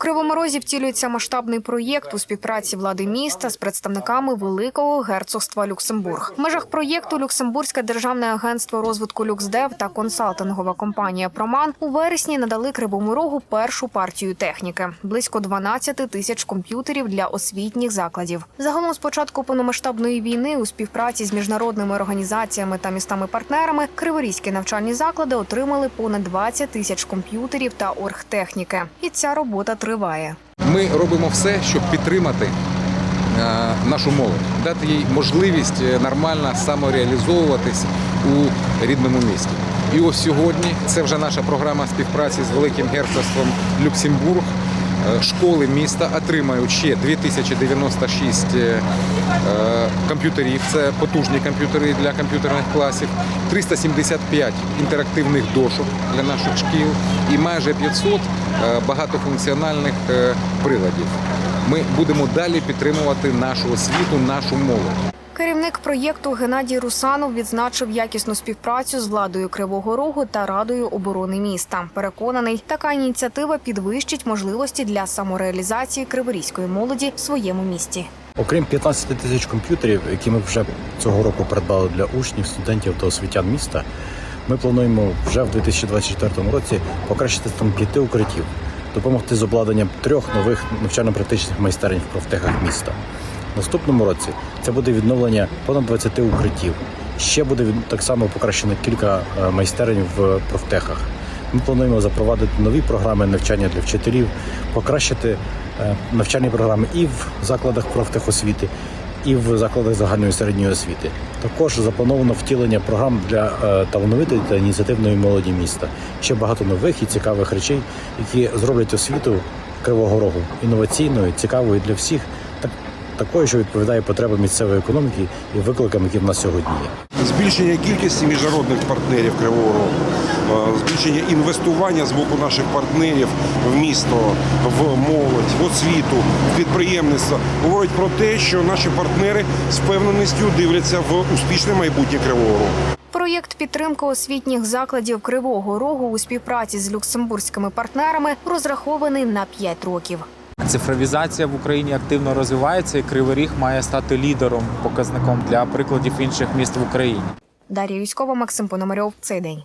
Кривому Розі втілюється масштабний проєкт у співпраці влади міста з представниками Великого герцогства Люксембург. В межах проєкту Люксембурзьке державне агентство розвитку Люксдев та консалтингова компанія Проман у вересні надали Кривому Рогу першу партію техніки близько 12 тисяч комп'ютерів для освітніх закладів. Загалом з початку повномасштабної війни у співпраці з міжнародними організаціями та містами-партнерами криворізькі навчальні заклади отримали понад 20 тисяч комп'ютерів та оргтехніки. І ця робота триває. Ми робимо все, щоб підтримати е, нашу молодь, дати їй можливість е, нормально самореалізовуватись у рідному місті. І ось сьогодні це вже наша програма співпраці з Великим герцогством Люксембург. Е, Школи міста отримають ще 2096 е, е, комп'ютерів. Це потужні комп'ютери для комп'ютерних класів, 375 інтерактивних дошок для наших шкіл і майже 500 е, багатофункціональних приладів. Ми будемо далі підтримувати нашу освіту, нашу молодь. Керівник проєкту Геннадій Русанов відзначив якісну співпрацю з владою Кривого Рогу та Радою оборони міста. Переконаний, така ініціатива підвищить можливості для самореалізації криворізької молоді в своєму місті. Окрім 15 тисяч комп'ютерів, які ми вже цього року придбали для учнів, студентів та освітян міста, ми плануємо вже в 2024 році покращити там п'яти укриттів, допомогти з обладнанням трьох нових навчально-практичних майстерень в профтехах міста. Наступному році це буде відновлення понад 20 укриттів. Ще буде так само покращено кілька е, майстерень в профтехах. Ми плануємо запровадити нові програми навчання для вчителів, покращити е, навчальні програми і в закладах профтехосвіти, і в закладах загальної середньої освіти. Також заплановано втілення програм для е, талановитої та ініціативної молоді міста. Ще багато нових і цікавих речей, які зроблять освіту Кривого Рогу інноваційною, цікавою для всіх, такою, що відповідає потребам місцевої економіки і викликам, які в нас сьогодні є. збільшення кількості міжнародних партнерів Кривого Рогу, е, збільшення інвестування з боку наших партнерів в місто, в молодь, в освіту, в підприємництво говорить про те, що наші партнери з впевненістю дивляться в успішне майбутнє Кривого Рогу. Проєкт підтримки освітніх закладів Кривого Рогу у співпраці з люксембурзькими партнерами розрахований на 5 років. Цифровізація в Україні активно розвивається, і Кривий Ріг має стати лідером, показником для прикладів інших міст в Україні. Дар'я Юськова, Максим Пономарьов. Цей день.